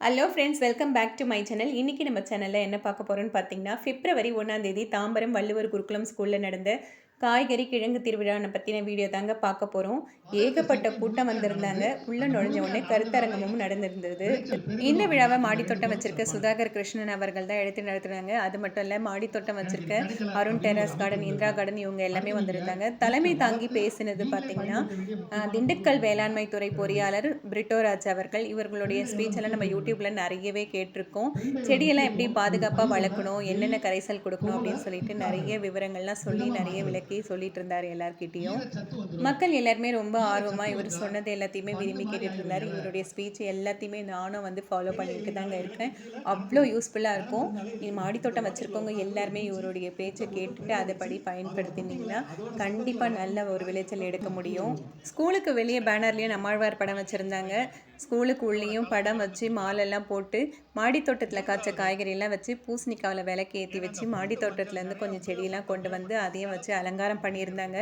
Hello friends welcome back to my channel இன்றைக்கி நம்ம சேனலில் என்ன பார்க்க போகிறோன்னு பார்த்தீங்கன்னா பிப்ரவரி ஒன்றாந்தேதி தாம்பரம் வள்ளுவர் குருகுலம் ஸ்கூலில் நடந்த காய்கறி கிழங்கு திருவிழானை பற்றின வீடியோ தாங்க பார்க்க போகிறோம் ஏகப்பட்ட கூட்டம் வந்திருந்தாங்க. உள்ளே நுழைஞ்ச உடனே கருத்தரங்கமும் நடந்திருந்தது. இந்த விழாவை மாடித்தோட்டம் வச்சிருக்க சுதாகர் கிருஷ்ணன் அவர்கள் தான் எடுத்து நடத்துனாங்க. அது மட்டும் இல்லை மாடித்தோட்டம் வச்சிருக்க Arun terrace garden Indira garden இவங்க எல்லாமே வந்திருந்தாங்க. தலைமை தாங்கி பேசினது பார்த்தீங்கன்னா திண்டுக்கல் வேளாண்மை துறை பொறியாளர் பிரிட்டோராஜ் அவர்கள். இவர்களுடைய ஸ்பீச் எல்லாம் நம்ம யூடியூப்ல நிறையவே கேட்டிருக்கோம். செடியெல்லாம் எப்படி பாதுகாப்பாக வளர்க்கணும் என்னென்ன கரைசல் கொடுக்கணும் அப்படின்னு சொல்லிட்டு நிறைய விவரங்கள்லாம் சொல்லி நிறைய விளக்கு சொல்லிட்டு இருந்தார் எல்லார்கிட்டயும். மக்கள் எல்லாருமே ரொம்ப ஆர்வமாக இவர் சொன்னது எல்லாத்தையுமே விரும்பி கேட்டுட்டு இருந்தார். இவருடைய ஸ்பீச் எல்லாத்தையுமே நானும் வந்து ஃபாலோ பண்ணிட்டு தாங்க இருக்கேன். அவ்வளோ யூஸ்ஃபுல்லாக இருக்கும். இது மாடித்தோட்டம் வச்சுருக்கவங்க எல்லாருமே இவருடைய பேச்சை கேட்டுட்டு அதைப்படி பயன்படுத்தினீங்கன்னா கண்டிப்பாக நல்ல ஒரு விளைச்சல் எடுக்க முடியும். ஸ்கூலுக்கு வெளியே பேனர்லேயும் நம்மாழ்வார் படம் வச்சுருந்தாங்க. ஸ்கூலுக்கு உள்ளேயும் படம் வச்சு மாலெல்லாம் போட்டு மாடி தோட்டத்தில் காய்ச்ச காய்கறியெல்லாம் வச்சு பூசணிக்காவில் விளக்கு ஏற்றி வச்சு மாடி தோட்டத்துலேருந்து கொஞ்சம் செடியெல்லாம் கொண்டு வந்து அதையும் வச்சு அலங்காரம் பண்ணியிருந்தாங்க.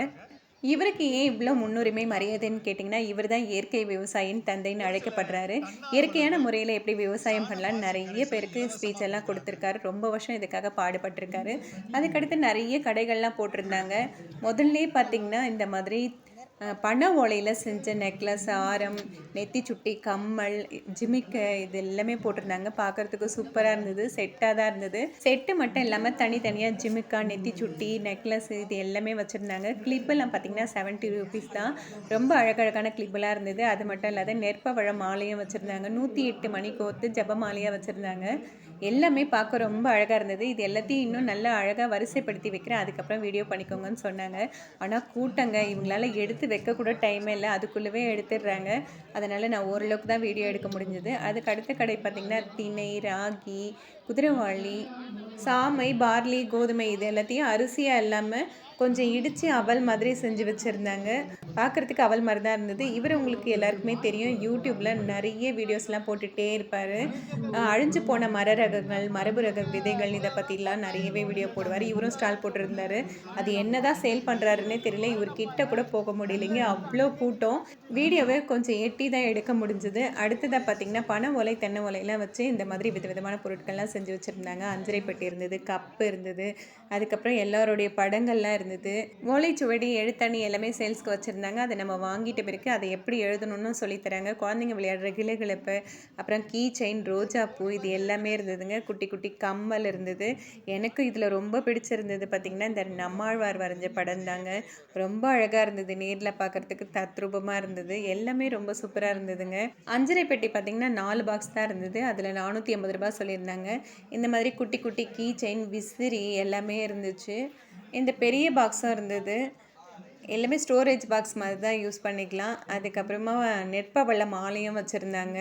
இவருக்கு ஏன் இவ்வளோ முன்னுரிமை மரியாதைன்னு கேட்டிங்கன்னா இவர் தான் இயற்கை விவசாயின்னு தந்தைன்னு அழைக்கப்படுறாரு. இயற்கையான முறையில் எப்படி விவசாயம் பண்ணலான்னு நிறைய பேருக்கு ஸ்பீச் எல்லாம் கொடுத்துருக்காரு. ரொம்ப வருஷம் இதுக்காக பாடுபட்டிருக்காரு. அதுக்கடுத்து நிறைய கடைகள்லாம் போட்டிருந்தாங்க. முதல்ல பார்த்தீங்கன்னா இந்த மாதிரி பனை ஓலையில் செஞ்ச நெக்லஸ் ஆரம் நெத்தி சுட்டி கம்மல் ஜிமிக்க இது எல்லாமே போட்டிருந்தாங்க. பார்க்குறதுக்கு சூப்பராக இருந்தது செட்டாக தான் இருந்தது. செட்டு மட்டும் இல்லாமல் தனித்தனியாக ஜிமிக்கா நெத்தி சுட்டி நெக்லஸ் இது எல்லாமே வச்சுருந்தாங்க. கிளிப்பெல்லாம் பார்த்திங்கன்னா செவன்ட்டி ருபீஸ் தான். ரொம்ப அழகழகான கிளிப்பெல்லாம் இருந்தது. அது மட்டும் இல்லாத நெற்பவழ மாலையும் வச்சுருந்தாங்க. நூற்றி எட்டு மணி கோர்த்து ஜப மாலையாக வச்சுருந்தாங்க. எல்லாமே பார்க்க ரொம்ப அழகாக இருந்தது. இது எல்லாத்தையும் இன்னும் நல்லா அழகாக வரிசைப்படுத்தி வைக்கிறேன். அதுக்கப்புறம் வீடியோ பண்ணிக்கோங்கன்னு சொன்னாங்க. ஆனால் கூட்டங்க இவங்களால எடுத்து வைக்கக்கூட டைமே இல்லை. அதுக்குள்ளவே எடுத்துடுறாங்க. அதனால் நான் ஓரளவுக்கு தான் வீடியோ எடுக்க முடிஞ்சது. அதுக்கு அடுத்த கடை பார்த்திங்கன்னா திணை ராகி குதிரைவாளி சாமை பார்லி கோதுமை இது எல்லாத்தையும் அரிசியாக இல்லாமல் கொஞ்சம் இடித்து அவல் மாதிரி செஞ்சு வச்சுருந்தாங்க. பார்க்குறதுக்கு அவல் மாதிரி தான் இருந்தது. இவர் உங்களுக்கு எல்லாருக்குமே தெரியும். யூடியூப்பில் நிறைய வீடியோஸ்லாம் போட்டுகிட்டே இருப்பார். அழிஞ்சு போன மர ரகங்கள் மரபு ரக விதைகள் இதை பற்றிலாம் நிறையவே வீடியோ போடுவார். இவரும் ஸ்டால் போட்டிருந்தாரு. அது என்ன தான் சேல் பண்ணுறாருன்னே தெரியல. இவர் கிட்ட கூட போக முடியலைங்க. அவ்வளோ கூட்டம். வீடியோவை கொஞ்சம் எட்டி தான் எடுக்க முடிஞ்சது. அடுத்ததாக பார்த்தீங்கன்னா பனை ஓலை தென்னை ஓலையெல்லாம் வச்சு இந்த மாதிரி விதவிதமான பொருட்கள்லாம் செஞ்சு வச்சுருந்தாங்க. அஞ்சரை பெட்டி இருந்தது கப்பு இருந்தது. அதுக்கப்புறம் எல்லாருடைய படங்கள்லாம் இருந்தது. ஓலைச்சுவடி எழுத்தணி எல்லாமே சேல்ஸ்க்கு வச்சுருந்தாங்க. அதை நம்ம வாங்கிட்ட பிறகு அதை எப்படி எழுதணும்னு சொல்லித்தராங்க குழந்தைங்க விளையாடுற கிளகிழப்பு அப்புறம் கீ செயின் ரோஜா பூ இது எல்லாமே இருந்ததுங்க. குட்டி குட்டி கம்மல் இருந்தது. எனக்கு இதில் ரொம்ப பிடிச்சிருந்தது பார்த்திங்கன்னா இந்த நம்மாழ்வார் வரைஞ்ச படம் தாங்க. ரொம்ப அழகாக இருந்தது. நேரில் பார்க்குறதுக்கு தத்ரூபமாக இருந்தது. எல்லாமே ரொம்ப சூப்பராக இருந்ததுங்க. அஞ்சரை பெட்டி பார்த்திங்கன்னா நாலு பாக்ஸ் தான் இருந்தது. அதில் நானூற்றி ஐம்பது ரூபாய் சொல்லியிருந்தாங்க. இந்த மாதிரி குட்டி குட்டி கீ செயின் விசிறி எல்லாமே இருந்துச்சு. இந்த பெரிய பாக்ஸும் இருந்தது. எல்லாமே ஸ்டோரேஜ் பாக்ஸ் மாதிரி தான் யூஸ் பண்ணிக்கலாம். அதுக்கப்புறமா நெற்பவள்ள மாலையும் வச்சுருந்தாங்க.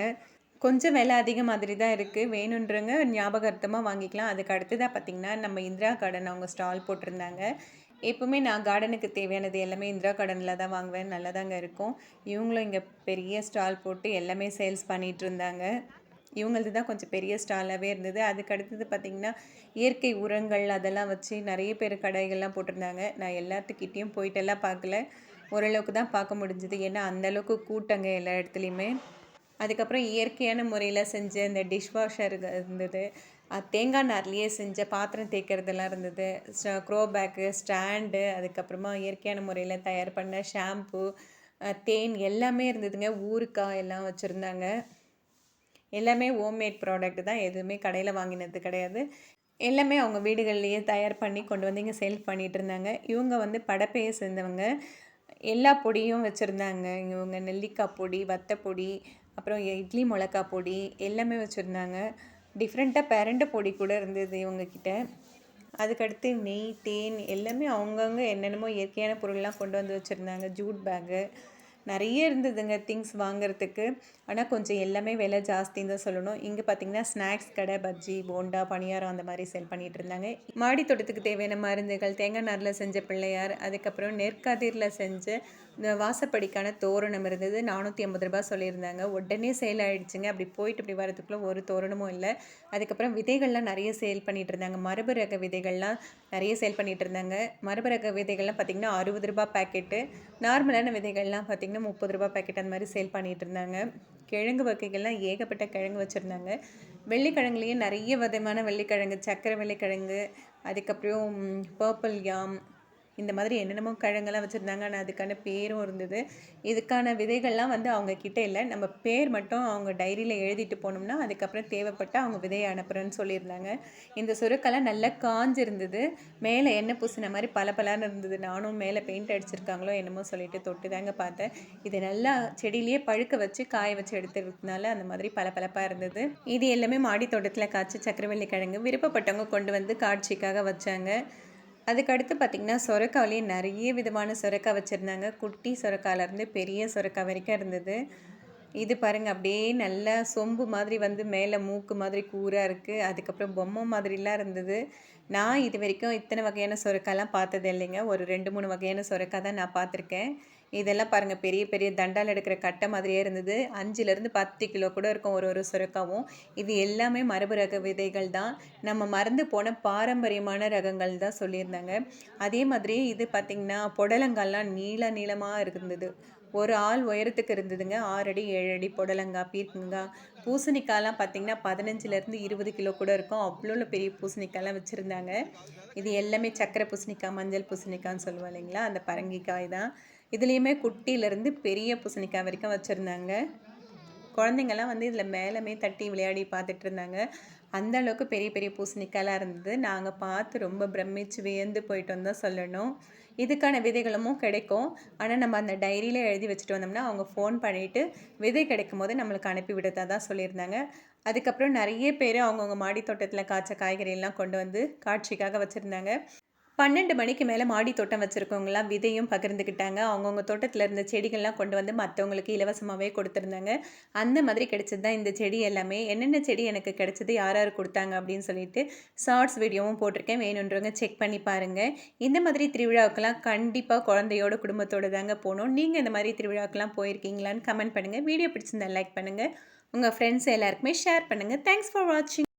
கொஞ்சம் விலை அதிக மாதிரி தான் இருக்குது வேணுன்றவங்க ஞாபகார்த்தமாக வாங்கிக்கலாம். அதுக்கு அடுத்ததாக பார்த்திங்கன்னா நம்ம இந்திரா கார்டன் அவங்க ஸ்டால் போட்டிருந்தாங்க. எப்போவுமே நான் கார்டனுக்கு தேவையானது எல்லாமே இந்திரா கார்டனில் தான் வாங்குவேன். நல்லா தாங்க இருக்கும். இவங்களும் இங்கே பெரிய ஸ்டால் போட்டு எல்லாமே சேல்ஸ் பண்ணிகிட்டு இருந்தாங்க. இவங்களது தான் கொஞ்சம் பெரிய ஸ்டாலாகவே இருந்தது. அதுக்கு அடுத்தது பார்த்திங்கன்னா இயற்கை உரங்கள் அதெல்லாம் வச்சு நிறைய பேர் கடைகள்லாம் போட்டிருந்தாங்க. நான் எல்லாத்துக்கிட்டேயும் போயிட்டெல்லாம் பார்க்கல ஓரளவுக்கு தான் பார்க்க முடிஞ்சுது. ஏன்னா அந்தளவுக்கு கூட்டங்க எல்லா இடத்துலையுமே. அதுக்கப்புறம் இயற்கையான முறையில் செஞ்ச இந்த டிஷ்வாஷர் இருந்தது. தேங்காய் நார்லேயே செஞ்ச பாத்திரம் தேய்க்கிறதெல்லாம் இருந்தது. க்ரோ பேக்கு ஸ்டாண்டு அதுக்கப்புறமா இயற்கையான முறையில் தயார் பண்ண ஷாம்பு தேன் எல்லாமே இருந்ததுங்க. ஊறுக்காய் எல்லாம் வச்சுருந்தாங்க. எல்லாமே ஹோம்மேட் ப்ராடக்ட் தான். எதுவுமே கடையில் வாங்கினது கிடையாது. எல்லாமே அவங்க வீடுகள்லேயே தயார் பண்ணி கொண்டு வந்து இங்கே சேல் பண்ணிகிட்டு இருந்தாங்க. இவங்க வந்து படப்பையை சேர்ந்தவங்க. எல்லா பொடியும் வச்சுருந்தாங்க. இவங்க நெல்லிக்காய் பொடி வத்தப்பொடி அப்புறம் இட்லி மிளகா பொடி எல்லாமே வச்சுருந்தாங்க. டிஃப்ரெண்ட்டாக பிரண்டை பொடி கூட இருந்தது இவங்கக்கிட்ட அதுக்கடுத்து நெய் தேன் எல்லாமே அவங்கவுங்க என்னென்னமோ இயற்கையான பொருள்லாம் கொண்டு வந்து வச்சுருந்தாங்க. ஜூட் பேக்கு நிறைய இருந்ததுங்க திங்ஸ் வாங்குறதுக்கு. ஆனால் கொஞ்சம் எல்லாமே விலை ஜாஸ்தின்னு தான் சொல்லணும். இங்கே பார்த்தீங்கன்னா ஸ்நாக்ஸ் கடை பஜ்ஜி போண்டா பணியாரம் அந்த மாதிரி சேல் பண்ணிட்டு இருந்தாங்க. மாடி தோட்டத்துக்கு தேவையான மருந்துகள் தேங்காய் நாரில் செஞ்ச பிள்ளையார் அதுக்கப்புறம் நெற்கதிரில் செஞ்ச இந்த வாசப்படிக்கான தோரணம் இருந்தது. நானூற்றி ஐம்பது ரூபாய் சொல்லியிருந்தாங்க. உடனே சேல் ஆகிடுச்சுங்க அப்படி போயிட்டு இப்படி வரதுக்குள்ளே ஒரு தோரணமும் இல்லை. அதுக்கப்புறம் விதைகள்லாம் நிறைய சேல் பண்ணிகிட்டு இருந்தாங்க. மரபு ரக விதைகள்லாம் நிறைய சேல் பண்ணிகிட்டு இருந்தாங்க. மரபு ரக விதைகள்லாம் பார்த்திங்கன்னா அறுபது ரூபாய் பேக்கெட்டு நார்மலான விதைகள்லாம் பார்த்திங்கன்னா முப்பது ரூபாய் பேக்கெட் அந்த மாதிரி சேல் பண்ணிகிட்டு இருந்தாங்க. கிழங்கு வகைகள்லாம் ஏகப்பட்ட கிழங்கு வச்சுருந்தாங்க. வெள்ளிக்கிழங்குலேயே நிறைய விதமான வெள்ளிக்கிழங்கு சக்கரை வெள்ளிக்கிழங்கு அதுக்கப்புறம் பர்பிள் யாம் இந்த மாதிரி என்னென்னமோ கிழங்கெல்லாம் வச்சுருந்தாங்க. ஆனால் அதுக்கான பேரும் இருந்தது. இதுக்கான விதைகள்லாம் வந்து அவங்க கிட்டே இல்லை. நம்ம பேர் மட்டும் அவங்க டைரியில் எழுதிட்டு போனோம்னா அதுக்கப்புறம் தேவைப்பட்டால் அவங்க விதையை அனுப்புகிறேன்னு சொல்லியிருந்தாங்க. இந்த சுருக்கெல்லாம் நல்லா காஞ்சிருந்தது. மேலே எண்ணெய் பூசின மாதிரி பல பலான்னு இருந்தது. நானும் மேலே பெயிண்ட் அடிச்சிருக்காங்களோ என்னமோ சொல்லிட்டு தொட்டு தாங்க பார்த்தேன். இது நல்லா செடியிலேயே பழுக்க வச்சு காய வச்சு எடுத்துருக்கனால அந்த மாதிரி பல பலப்பாக இருந்தது. இது எல்லாமே மாடி தோட்டத்தில் காய்ச்சி சக்கரவள்ளி கிழங்கு விருப்பப்பட்டவங்க கொண்டு வந்து காட்சிக்காக வச்சாங்க. அதுக்கடுத்து பார்த்திங்கன்னா சொரக்காவிலேயே நிறைய விதமான சொரக்காய் வச்சுருந்தாங்க. குட்டி சொரக்காயிலேருந்து பெரிய சொரக்காய் வரைக்கும் இருந்தது. இது பாருங்கள் அப்படியே நல்லா சொம்பு மாதிரி வந்து மேலே மூக்கு மாதிரி கூராக இருக்குது அதுக்கப்புறம் பொம்மை மாதிரிலாம் இருந்தது. நான் இது வரைக்கும் இத்தனை வகையான சொரக்காய்லாம் பார்த்தது இல்லைங்க. ஒரு ரெண்டு மூணு வகையான சொரக்காய் தான் நான் பார்த்துருக்கேன். இதெல்லாம் பாருங்கள் பெரிய பெரிய தண்டால் எடுக்கிற கட்டை மாதிரியே இருந்தது. அஞ்சுலேருந்து பத்து கிலோ கூட இருக்கும் ஒரு ஒரு சுரக்காவும். இது எல்லாமே மரபு ரக விதைகள் தான். நம்ம மறந்து போன பாரம்பரியமான ரகங்கள் தான் சொல்லியிருந்தாங்க. அதே மாதிரி இது பார்த்திங்கன்னா புடலங்கால்லாம் நீள நீளமாக இருந்தது. ஒரு ஆள் உயரத்துக்கு இருந்ததுங்க. ஆறு அடி ஏழு அடி புடலங்காய் பீர்க்கங்காய் பூசணிக்காய்லாம் பார்த்திங்கன்னா பதினஞ்சுலேருந்து இருபது கிலோ கூட இருக்கும். அவ்வளோ பெரிய பூசணிக்காயெலாம் வச்சுருந்தாங்க. இது எல்லாமே சக்கரை பூசணிக்காய் மஞ்சள் பூசணிக்காய்ன்னு சொல்லுவோம் இல்லைங்களா? அந்த பரங்கிக்காய் தான். இதுலேயுமே குட்டியிலேருந்து பெரிய பூசணிக்காய் வரைக்கும் வச்சுருந்தாங்க. குழந்தைங்கள்லாம் வந்து இதில் மேலமே தட்டி விளையாடி பார்த்துட்டு இருந்தாங்க. அந்த அளவுக்கு பெரிய பெரிய பூசணிக்காயெலாம் இருந்தது. நாங்கள் பார்த்து ரொம்ப பிரமிச்சு வியந்து போயிட்டோம் தான் சொல்லணும். இதுக்கான விதைகளும் கிடைக்கும். ஆனால் நம்ம அந்த டைரியில் எழுதி வச்சுட்டு வந்தோம்னா அவங்க ஃபோன் பண்ணிவிட்டு விதை கிடைக்கும் போது நம்மளுக்கு அனுப்பி விடுறதா தான் சொல்லியிருந்தாங்க. அதுக்கப்புறம் நிறைய பேர் அவங்கவுங்க மாடி தோட்டத்தில் காய்ச்ச காய்கறியெல்லாம் கொண்டு வந்து காட்சிக்காக வச்சுருந்தாங்க. பன்னெண்டு மணிக்கு மேலே மாடி தோட்டம் வச்சுருக்கவங்களாம் விதையும் பகிர்ந்துக்கிட்டாங்க. அவங்கவுங்க தோட்டத்தில் இருந்த செடிகள்லாம் கொண்டு வந்து மற்றவங்களுக்கு இலவசமாகவே கொடுத்துருந்தாங்க. அந்த மாதிரி கிடைச்சது தான் இந்த செடி எல்லாமே. என்னென்ன செடி எனக்கு கிடைச்சது யார் யார் கொடுத்தாங்க அப்படின்னு சொல்லிட்டு ஷார்ட்ஸ் வீடியோவும் போட்டிருக்கேன். வேணுன்றவங்க செக் பண்ணி பாருங்கள் இந்த மாதிரி திருவிழாவுக்கெல்லாம் கண்டிப்பாக குழந்தையோட குடும்பத்தோடு தாங்க போகணும். நீங்கள் இந்த மாதிரி திருவிழாவுக்கெல்லாம் போயிருக்கீங்களான்னு கமெண்ட் பண்ணுங்கள் வீடியோ பிடிச்சிருந்தா லைக் பண்ணுங்கள் உங்கள் ஃப்ரெண்ட்ஸ் எல்லாருக்குமே ஷேர் பண்ணுங்கள் தேங்க்ஸ் ஃபார் வாட்சிங்